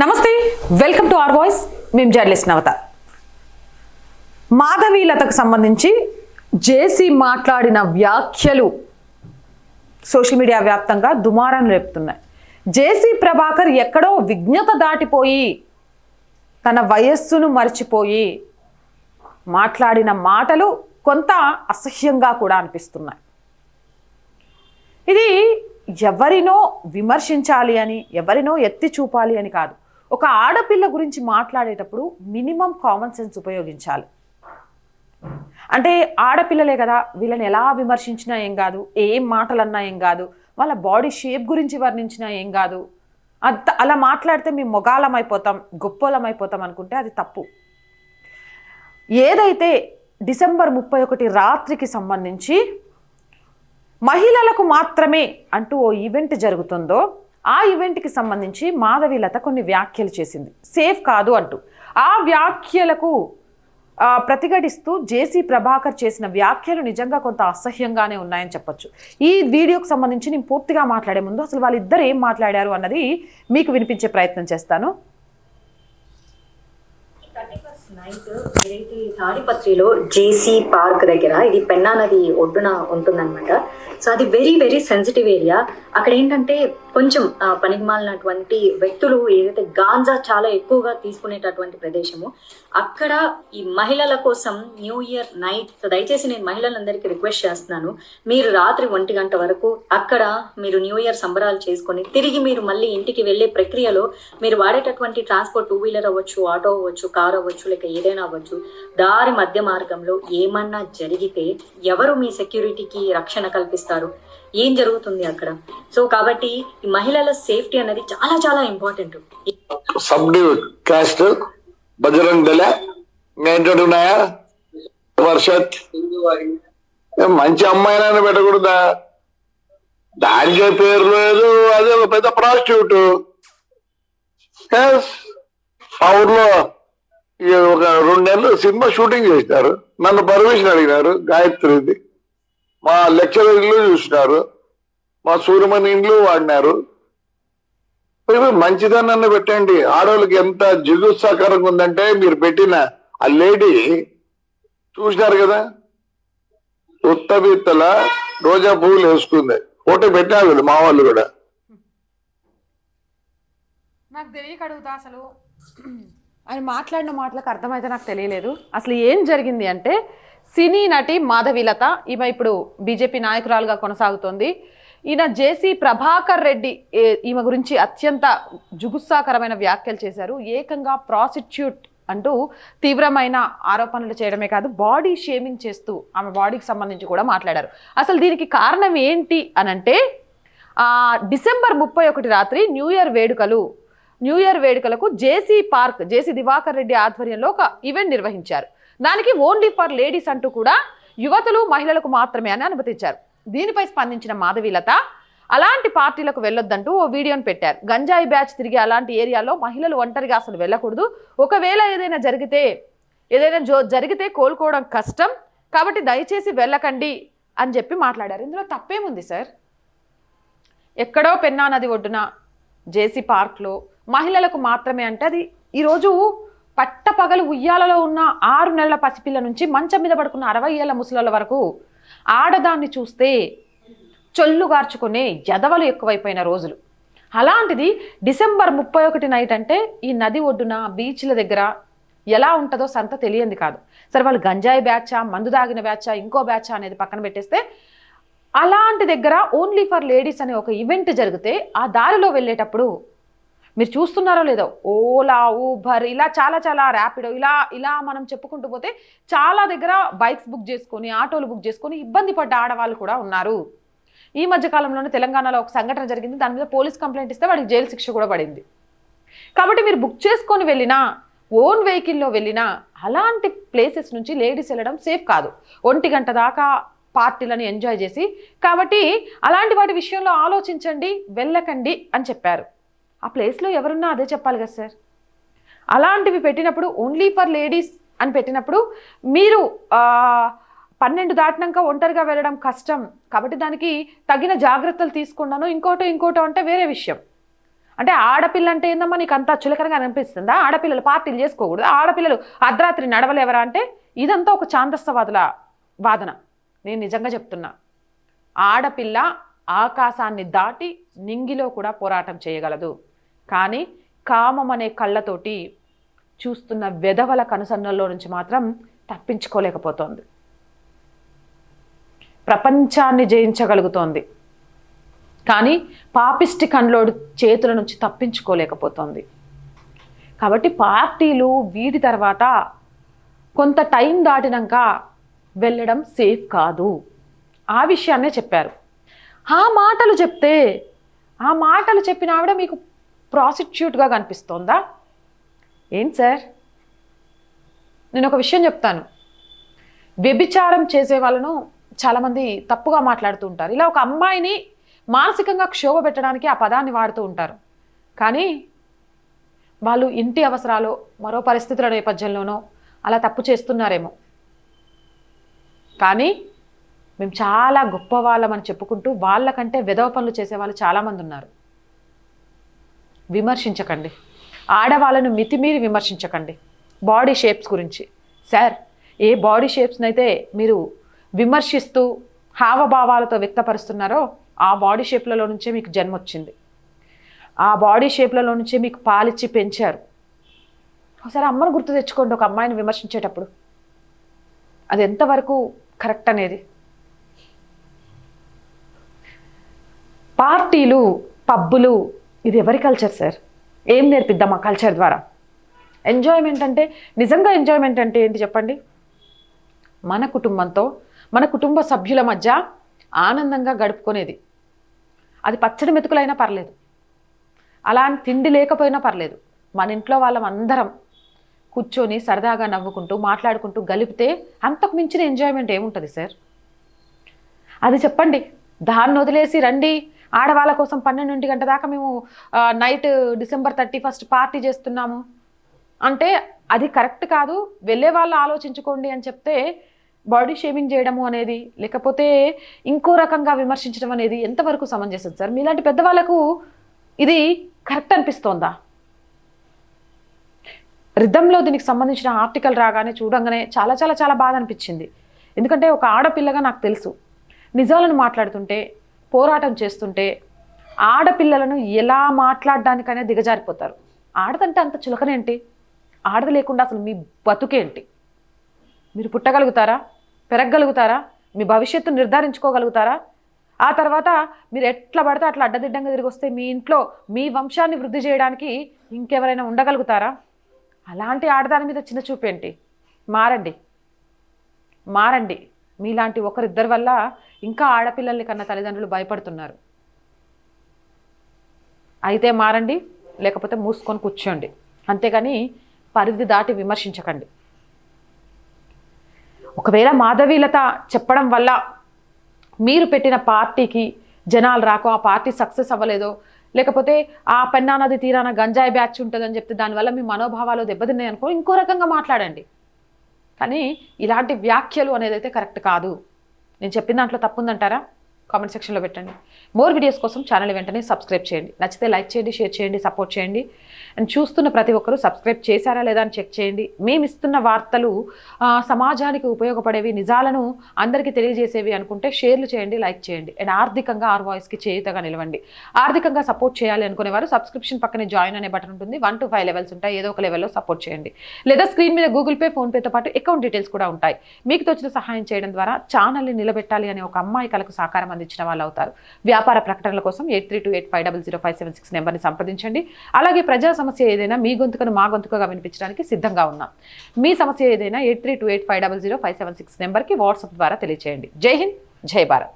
నమస్తే welcome to R voice. మేము journalist Navata. మాధవీలతకు సంబంధించి జేసీ మాట్లాడిన వ్యాఖ్యలు సోషల్ మీడియా వ్యాప్తంగా దుమారం రేపుతున్నాయి. జేసీ ప్రభాకర్ ఎక్కడో విజ్ఞత దాటిపోయి తన వయస్సును మర్చిపోయి మాట్లాడిన మాటలు కొంత అసహ్యంగా కూడా అనిపిస్తున్నాయి. ఇది ఎవరినో విమర్శించాలి అని ఎవరినో ఎత్తి చూపాలి అని కాదు. ఒక ఆడపిల్ల గురించి మాట్లాడేటప్పుడు మినిమం కామన్ సెన్స్ ఉపయోగించాలి. అంటే ఆడపిల్లలే కదా వీళ్ళని ఎలా విమర్శించినా ఏం కాదు ఏం మాటలన్నా ఏం కాదు వాళ్ళ బాడీ షేప్ గురించి వర్ణించినా ఏం కాదు. అంత అలా మాట్లాడితే మేము మొగాలం అయిపోతాం గొప్పోలం అయిపోతాం అనుకుంటే అది తప్పు. ఏదైతే డిసెంబర్ ముప్పై ఒకటి రాత్రికి సంబంధించి మహిళలకు మాత్రమే అంటూ ఓ ఈవెంట్ జరుగుతుందో ఆ ఈవెంట్కి సంబంధించి మాధవీలత కొన్ని వ్యాఖ్యలు చేసింది. సేఫ్ కాదు అంటూ. ఆ వ్యాఖ్యలకు ప్రతిఘటిస్తూ జేసీ ప్రభాకర్ చేసిన వ్యాఖ్యలు నిజంగా కొంత అసహ్యంగానే ఉన్నాయని చెప్పొచ్చు. ఈ వీడియోకి సంబంధించి నేను పూర్తిగా మాట్లాడే ముందు అసలు వాళ్ళిద్దరు ఏం మాట్లాడారు అన్నది మీకు వినిపించే ప్రయత్నం చేస్తాను. నైట్. తాడిపత్రిలో జేసీ పార్క్ దగ్గర ఇది పెన్నా నది ఒడ్డున ఉంటుందన్నమాట. సో అది వెరీ వెరీ సెన్సిటివ్ ఏరియా అక్కడ ఏంటంటే కొంచెం ఆ, పనికిమాలినటువంటి వ్యక్తులు ఏదైతే గాంజా చాలా ఎక్కువగా తీసుకునేటటువంటి ప్రదేశము అక్కడ ఈ మహిళల కోసం న్యూ ఇయర్ నైట్ దయచేసి నేను మహిళలందరికీ రిక్వెస్ట్ చేస్తున్నాను మీరు రాత్రి ఒంటి గంట వరకు అక్కడ మీరు న్యూ ఇయర్ సంబరాలు చేసుకొని తిరిగి మీరు మళ్ళీ ఇంటికి వెళ్ళే ప్రక్రియలో మీరు వాడేటటువంటి ట్రాన్స్పోర్ట్ టూ వీలర్ అవ్వచ్చు ఆటో అవ్వచ్చు కార్ అవ్వచ్చు లేక ఏదైనా అవ్వచ్చు దారి మధ్య మార్గంలో ఏమన్నా జరిగితే ఎవరు మీ సెక్యూరిటీకి రక్షణ కల్పిస్తారు? ఏం జరుగుతుంది అక్కడ? సో కాబట్టి ఈ మహిళల సేఫ్టీ అనేది చాలా చాలా ఇంపార్టెంట్. సబ్ కాస్ట్ బజరంగ్ దళ ఉన్నాయా వర్షత్. మంచి అమ్మాయినైనా పెట్టకూడదా? దానికే పేరు లేదు అదే ఒక పెద్ద ప్రాస్టిట్యూట్ మా ఊర్లో ఒక రెండు నెలలు సినిమా షూటింగ్ చేసినారు. నన్ను పర్మిషన్ అడిగినారు గాయత్రిది. మా లెక్చరర్ చూసినారు. మా సూర్యమణి ఇండ్లు వాడినారు. మీరు మంచిదన్న పెట్టండి. ఆడవాళ్ళకి ఎంత జిగుత్సాకరంగా ఉందంటే మీరు పెట్టిన ఆ లేడీ చూసినారు కదా? ఉత్తబిత్తల రోజా పువ్వులు వేసుకుంది. ఫోటో పెట్టినారు వీళ్ళు మా వాళ్ళు కూడా. నాకు తెలియక అడుగుతా అసలు. ఆయన మాట్లాడిన మాటలకు అర్థమైతే నాకు తెలియలేదు. అసలు ఏం జరిగింది అంటే సినీ నటి మాధవీలత ఈమె ఇప్పుడు బీజేపీ నాయకురాలుగా కొనసాగుతోంది. ఈయన జేసీ ప్రభాకర్ రెడ్డి ఈమె గురించి అత్యంత జుగుత్సాకరమైన వ్యాఖ్యలు చేశారు. ఏకంగా ప్రాసిక్యూట్ అంటూ తీవ్రమైన ఆరోపణలు చేయడమే కాదు బాడీ షేమింగ్ చేస్తూ ఆమె బాడీకి సంబంధించి కూడా మాట్లాడారు. అసలు దీనికి కారణం ఏంటి అనంటే డిసెంబర్ ముప్పై ఒకటి రాత్రి న్యూ ఇయర్ వేడుకలు న్యూ ఇయర్ వేడుకలకు JC park JC Diwakar Reddy ఆధ్వర్యంలో ఒక ఈవెంట్ నిర్వహించారు. దానికి ఓన్లీ ఫర్ లేడీస్ అంటూ కూడా యువతులు మహిళలకు మాత్రమే అని అనుమతించారు. దీనిపై స్పందించిన మాధవీలత అలాంటి పార్టీలకు వెళ్ళొద్దంటూ ఓ వీడియోని పెట్టారు. గంజాయి బ్యాచ్ తిరిగి అలాంటి ఏరియాలో మహిళలు ఒంటరిగా అసలు వెళ్ళకూడదు. ఒకవేళ ఏదైనా జరిగితే ఏదైనా జో జరిగితే కోలుకోవడం కష్టం. కాబట్టి దయచేసి వెళ్ళకండి అని చెప్పి మాట్లాడారు. ఇందులో తప్పేముంది సార్? ఎక్కడో పెన్నా నది ఒడ్డున జేసీ పార్క్లో మహిళలకు మాత్రమే అంటే అది ఈరోజు పట్టపగలు ఉయ్యాలలో ఉన్న ఆరు నెలల పసిపిల్ల నుంచి మంచం మీద పడుకున్న అరవై ఏళ్ళ ముసలాల వరకు ఆడదాన్ని చూస్తే చొల్లు గార్చుకునే ఎదవలు ఎక్కువైపోయిన రోజులు. అలాంటిది డిసెంబర్ ముప్పై ఒకటి నైట్ అంటే ఈ నది ఒడ్డున బీచ్ల దగ్గర ఎలా ఉంటుందో సంత తెలియంది కాదు. సరే వాళ్ళు గంజాయి బ్యాచా మందు దాగిన బ్యాచా ఇంకో బ్యాచా అనేది పక్కన పెట్టేస్తే అలాంటి దగ్గర ఓన్లీ ఫర్ లేడీస్ అనే ఒక ఈవెంట్ జరిగితే ఆ దారిలో వెళ్ళేటప్పుడు మీరు చూస్తున్నారో లేదో ఓలా ఊబర్ ఇలా చాలా చాలా ర్యాపిడో ఇలా ఇలా మనం చెప్పుకుంటూ పోతే చాలా దగ్గర బైక్స్ బుక్ చేసుకొని ఆటోలు బుక్ చేసుకొని ఇబ్బంది పడ్డ ఆడవాళ్ళు కూడా ఉన్నారు. ఈ మధ్య కాలంలోనే తెలంగాణలో ఒక సంఘటన జరిగింది. దాని మీద పోలీస్ కంప్లైంట్ ఇస్తే వాడికి జైలు శిక్ష కూడా పడింది. కాబట్టి మీరు బుక్ చేసుకొని వెళ్ళినా ఓన్ వెహికల్లో వెళ్ళినా అలాంటి ప్లేసెస్ నుంచి లేడీస్ వెళ్ళడం సేఫ్ కాదు. ఒంటి గంట దాకా పార్టీలను ఎంజాయ్ చేసి కాబట్టి అలాంటి వాటి విషయంలో ఆలోచించండి వెళ్ళకండి అని చెప్పారు. ఆ ప్లేస్లో ఎవరున్నా అదే చెప్పాలి కదా సార్. అలాంటివి పెట్టినప్పుడు ఓన్లీ ఫర్ లేడీస్ అని పెట్టినప్పుడు మీరు పన్నెండు దాటినాక ఒంటరిగా వెళ్ళడం కష్టం. కాబట్టి దానికి తగిన జాగ్రత్తలు తీసుకున్నాను. ఇంకోటో ఇంకోటో అంటే వేరే విషయం. అంటే ఆడపిల్ల అంటే ఏందమ్మా నీకు అంత చులకనగా అనిపిస్తుందా? ఆడపిల్లలు పార్టీలు చేసుకోకూడదు? ఆడపిల్లలు అర్ధరాత్రి నడవలేవరా అంటే ఇదంతా ఒక ఛాందస్తవాదుల వాదన. నేను నిజంగా చెప్తున్నా. ఆడపిల్ల ఆకాశాన్ని దాటి నింగిలో కూడా పోరాటం చేయగలదు. కానీ కామం అనే కళ్ళతోటి చూస్తున్న వెధవల కనుసన్నల్లో నుంచి మాత్రం తప్పించుకోలేకపోతోంది. ప్రపంచాన్ని జయించగలుగుతోంది. కానీ పాపిస్టి కండ్లోడు చేతుల నుంచి తప్పించుకోలేకపోతోంది. కాబట్టి పార్టీలు వీడి తర్వాత కొంత టైం దాటినాక వెళ్ళడం సేఫ్ కాదు. ఆ విషయాన్నే చెప్పారు. ఆ మాటలు చెప్తే ఆ మాటలు చెప్పిన ఆవిడ మీకు ప్రాసిక్యూట్గా కనిపిస్తోందా? ఏం సార్? నేను ఒక విషయం చెప్తాను. వ్యభిచారం చేసే వాళ్ళను చాలామంది తప్పుగా మాట్లాడుతూ ఉంటారు. ఇలా ఒక అమ్మాయిని మానసికంగా క్షోభ పెట్టడానికి ఆ పదాన్ని వాడుతూ ఉంటారు. కానీ వాళ్ళు ఇంటి అవసరాలు మరో పరిస్థితుల నేపథ్యంలోనో అలా తప్పు చేస్తున్నారేమో. కానీ మేము చాలా గొప్ప వాళ్ళమని చెప్పుకుంటూ వాళ్ళకంటే వెధవ పనులు చేసే వాళ్ళు చాలామంది ఉన్నారు. విమర్శించకండి. ఆడవాళ్ళను మితిమీరి విమర్శించకండి. బాడీ షేప్స్ గురించి. సార్ ఏ బాడీ షేప్స్ని అయితే మీరు విమర్శిస్తూ హావభావాలతో వ్యక్తపరుస్తున్నారో ఆ బాడీ షేప్లలో నుంచే మీకు జన్మ వచ్చింది. ఆ బాడీ షేప్లలో నుంచే మీకు పాలిచ్చి పెంచారు. ఒకసారి అమ్మను గుర్తు తెచ్చుకోండి ఒక అమ్మాయిని విమర్శించేటప్పుడు. అది ఎంతవరకు కరెక్ట్ అనేది. పార్టీలు పబ్బులు ఇది ఎవరి కల్చర్ సార్ ఏం నేర్పిద్దాం ఆ కల్చర్ ద్వారా? ఎంజాయ్మెంట్ అంటే నిజంగా ఎంజాయ్మెంట్ అంటే ఏంటి చెప్పండి? మన కుటుంబంతో మన కుటుంబ సభ్యుల మధ్య ఆనందంగా గడుపుకునేది. అది పచ్చడి మెతుకులైనా పర్లేదు. అలా అని తిండి లేకపోయినా పర్లేదు. మన ఇంట్లో వాళ్ళం అందరం కూర్చొని సరదాగా నవ్వుకుంటూ మాట్లాడుకుంటూ గలిపితే అంతకు మించిన ఎంజాయ్మెంట్ ఏముంటుంది సార్ అది చెప్పండి. దాన్ని వదిలేసి రండి. ఆడవాళ్ళ కోసం పన్నెండింటి గంట దాకా మేము night December thirty first party చేస్తున్నాము. అంటే అది కరెక్ట్ కాదు. వెళ్ళే వాళ్ళు ఆలోచించుకోండి అని చెప్తే బాడీ షేవింగ్ చేయడము అనేది లేకపోతే ఇంకో రకంగా విమర్శించడం అనేది ఎంతవరకు సమంజసం సార్? మీలాంటి పెద్దవాళ్ళకు ఇది కరెక్ట్ అనిపిస్తోందా? రిధంలో దీనికి సంబంధించిన ఆర్టికల్ రాగానే చూడంగానే చాలా చాలా చాలా బాధ అనిపించింది. ఎందుకంటే ఒక ఆడపిల్లగా నాకు తెలుసు. నిజాలను మాట్లాడుతుంటే పోరాటం చేస్తుంటే ఆడపిల్లలను ఎలా మాట్లాడడానికైనా దిగజారిపోతారు. ఆడదంటే అంత చులకనేంటి? ఆడది లేకుండా అసలు మీ బతుకేంటి? మీరు పుట్టగలుగుతారా? పెరగగలుగుతారా? మీ భవిష్యత్తు నిర్ధారించుకోగలుగుతారా? ఆ తర్వాత మీరు ఎట్లా పడితే అట్లా అడ్డదిడ్డంగా తిరిగి వస్తే మీ ఇంట్లో మీ వంశాన్ని వృద్ధి చేయడానికి ఇంకెవరైనా ఉండగలుగుతారా? అలాంటి ఆడదాని మీద చిన్న చూపేంటి? మారండి. మారండి. మీలాంటి ఒకరిద్దరి వల్ల ఇంకా ఆడపిల్లల్ని కన్న తల్లిదండ్రులు భయపడుతున్నారు. అయితే మారండి లేకపోతే మూసుకొని కూర్చోండి. అంతేగాని పరిధి దాటి విమర్శించకండి. ఒకవేళ మాధవీలత చెప్పడం వల్ల మీరు పెట్టిన పార్టీకి జనాలు రాకో ఆ పార్టీ సక్సెస్ అవ్వలేదో లేకపోతే ఆ పెన్నా నది తీరాన గంజాయి బ్యాచ్ ఉంటుందని చెప్తే దానివల్ల మీ మనోభావాలు దెబ్బతిన్నాయి అనుకో ఇంకో రకంగా మాట్లాడండి. కానీ ఇలాంటి వ్యాఖ్యలు అనేది అయితే కరెక్ట్ కాదు. నేను చెప్పిన దాంట్లో తప్పుందంటారా? కామెంట్ సెక్షన్లో పెట్టండి. మోర్ వీడియోస్ కోసం ఛానల్ వెంటనే సబ్స్క్రైబ్ చేయండి. నచ్చితే లైక్ చేయండి షేర్ చేయండి సపోర్ట్ చేయండి. అండ్ చూస్తున్న ప్రతి ఒక్కరూ సబ్స్క్రైబ్ చేశారా లేదా అని చెక్ చేయండి. మేము ఇస్తున్న వార్తలు సమాజానికి ఉపయోగపడేవి నిజాలను అందరికీ తెలియజేసేవి అనుకుంటే షేర్లు చేయండి లైక్ చేయండి. అండ్ ఆర్థికంగా ఆర్ వాయిస్కి చేయుతగా నిలవండి. ఆర్థికంగా సపోర్ట్ చేయాలి అనుకునే వారు సబ్స్క్రిప్షన్ పక్కనే జాయిన్ అనే బటన్ ఉంటుంది. వన్ టు ఫైవ్ లెవెల్స్ ఉంటాయి. ఏదో ఒక లెవెల్లో సపోర్ట్ చేయండి. లేదా స్క్రీన్ మీద గూగుల్ పే ఫోన్పేతో పాటు అకౌంట్ డీటెయిల్స్ కూడా ఉంటాయి. మీకు తోచిన సహాయం చేయడం ద్వారా ఛానల్ని నిలబెట్టాలి అనే ఒక అమ్మాయి కలకు సహకారం అందించిన వాళ్ళు అవుతారు. వ్యాపార ప్రకటనల కోసం eight three two eight five double zero five seven six నెంబర్ని సంప్రదించండి. అలాగే ప్రజా సమస్య ఏదైనా మీ గొంతుకను మా గొంతుకగా వినిపించడానికి సిద్ధంగా ఉన్నాం. మీ సమస్య ఏదైనా eight three two eight five double zero five seven six నెంబర్కి వాట్సాప్ ద్వారా తెలియజేయండి జై హింద్ జై భారత్.